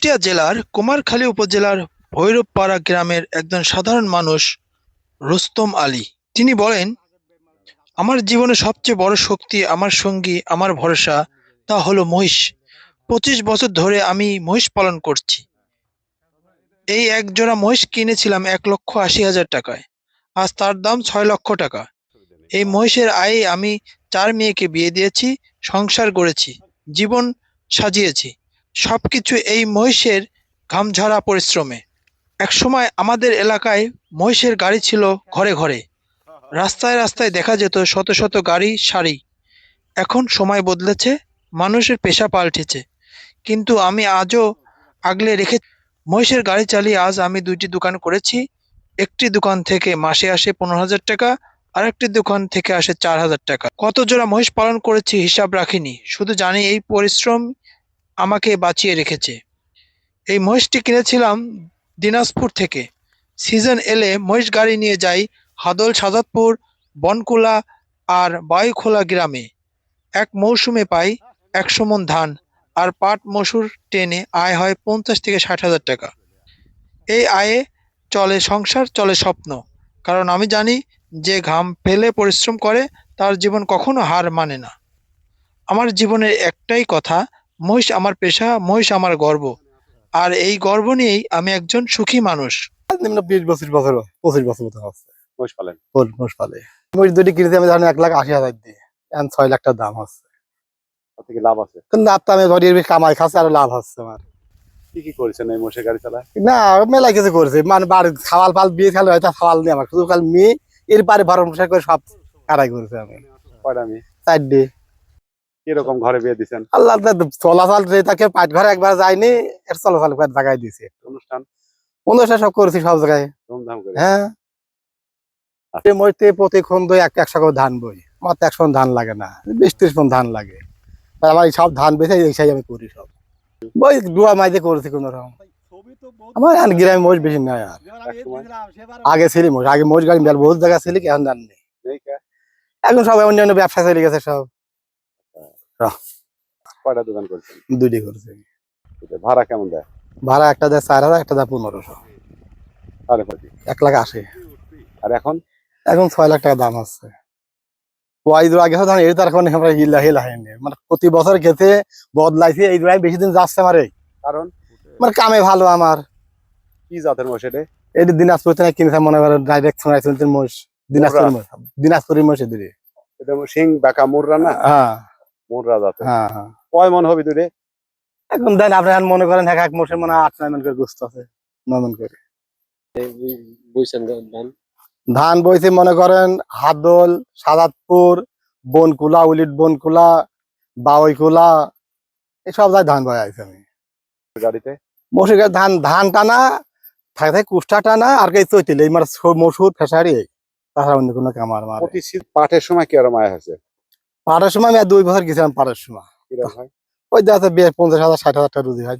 কুষ্টিয়া জেলার কুমারখালী উপজেলার ভৈরবপাড়া গ্রামের একজন সাধারণ মানুষ রুস্তম আলী। তিনি বলেন, আমার জীবনে সবচেয়ে বড় শক্তি আমার সঙ্গী, আমার ভরসা, তা হলো মহিষ। পঁচিশ বছর ধরে আমি মহিষ পালন করছি। এই এক জোড়া মহিষ কিনেছিলাম এক লক্ষ আশি হাজার টাকায়। আজ তার দাম ছয় লক্ষ টাকা। এই মহিষের আয়ে আমি চার মেয়েকে বিয়ে দিয়েছি, সংসার গড়েছি জীবন সাজিয়েছি। সবকিছু এই মহিষের ঘামঝরা পরিশ্রমে। একসময় আমাদের এলাকায় মহিষের গাড়ি ছিল ঘরে ঘরে। রাস্তায় রাস্তায় দেখা যেত শত শত গাড়ি, সারি। এখন সময় বদলেছে, মানুষের পেশা পাল্টেছে। কিন্তু আমি আজও আগলে রেখে মহিষের গাড়ি চালিয়ে আজ আমি দুইটি দোকান করেছি। একটি দোকান থেকে মাসে আসে পনেরো হাজার টাকা আর একটি দোকান থেকে আসে চার হাজার টাকা। কত জোড়া মহিষ পালন করেছি হিসাব রাখিনি। শুধু জানি এই পরিশ্রম আমাকে বাঁচিয়ে রেখেছে। এই মহিষটি কিনেছিলাম দিনাজপুর থেকে। সিজন এলে মহিষ গাড়ি নিয়ে যাই হাদল সাজাদপুর বনকুলা আর বায়ুখোলা গ্রামে। এক মৌসুমে পাই একশো মন ধান আর পাট মসুর টেনে আয় হয় পঞ্চাশ থেকে ষাট হাজার টাকা। এই আয়ে চলে সংসার, চলে স্বপ্ন। কারণ আমি জানি যে ঘাম ফেলে পরিশ্রম করে তার জীবন কখনো হার মানে না। আমার জীবনের একটাই কথা মহিষ আমার পেশা মহিষ আমার গর্ব। আর এই গর্ব নিয়েই আমি একজন সুখী মানুষ। নিম্ন বিশ বছর বছর পঁচিশ বছর মতো মহিষ পালেন? মোষ পালে। মোষ দুটি কিনেছি আমি জানি এক লাখ আশি হাজার দিয়ে। এখন ছয় লাখ টাকা দাম হচ্ছে থেকে লাভ আছে? কিন্তু লাভ তো আমি ধরি কামাই খাচ্ছে আর লাভ হচ্ছে আমার। কি কি করেছেন এই মহিষের গাড়ি চালায়? না মেলা কিছু করেছে। মানে বাড়ি খাওয়াল ফাল বিয়ে খালে হয়তো খাওয়াল নেই আমার। শুধু খালি মেয়ে এর পারে ভরণ পোষণ করে সব কারাই করেছে আমি। কয়টা আমি চারটে। কীরকম ঘরে বিয়ে দিচ্ছেন আল্লাহ চলাচল যে তাকে পাঁচ ঘরে একবার যায়নি এর চলাচল জায়গায় দিয়েছে। অনুষ্ঠান? অনুষ্ঠান সব করেছি সব জায়গায়। ধুমধাম করে। হ্যাঁ। এই মইতে প্রতিক্ষণ এক একশো করে ধান বই। আমার তো একশো ধান লাগে না বিশ ত্রিশ মন ধান লাগে। আমার সব ধান বেছে এই আমি করি সব। বই দুয়া মাইতে করেছি কোনো রকম। আমার এখন গ্রামে মোষ বেশি নাই আর। আগে ছিলি মোষ আগে মোষ গাড়ি বহুত জায়গা ছিলি এখন ধান নেই। নেই এখন সব অন্য অন্য ব্যবসা চলে গেছে সব। কয়টা দোকান করছেন? দুইটি করেছে। ভাড়া কেমন দেয়? ভাড়া একটা দেয় চার হাজার একটা দেয় পনেরোশো। সাড়ে পঁচিশ এক লাখ আশি। আর এখন? এখন ছয় লাখ টাকা দাম আছে। দূর আগে এই তো আর এখন আমরা হিলা হিলা হয়নি মানে প্রতি বছর খেতে বদলাইছে এই দূরাই বেশি দিন যাচ্ছে আমার এই। কারণ? মানে কামে ভালো আমার। কি জাতের মহিষ এটা? এই দিনাজপুর থেকে কিনেছে মনে করেন ডাইরেক্ট শোনাই শুনতে মোষ দিনাজপুর মোষ দিনাজপুরি মোষ এদিকে এটা সিং বাঁকা মুররা না? হ্যাঁ। জাতের হ্যাঁ হ্যাঁ। কয় মন হবে দূরে এখন দেন আপনি মনে করেন এক এক মোষের মনে আট নয় মন করে গুস্ত আছে নয় মন করে। ধান। ধান বইছে মনে করেন হাদল সাদাতপুর বনকুলা উলিট বনকুলা বাউইকুলা এসব জায়গায় ধান বয় আছে আমি। গাড়িতে? মসুর ধান ধান টানা থাকে থাকে কুষ্টা টানা আর কে চৈতিল এই মানে মসুর ফেসারি তাছাড়া অন্য কোনো কামার মার। প্রতি শীত পাটের সময় কি আরও মায়া আছে পাড়ার সময় আমি আর দুই বছর গেছিলাম পাড়ার সময়। ওই দেখা যাচ্ছে পঞ্চাশ হাজার ষাট হাজার টাকা রুজি হয়।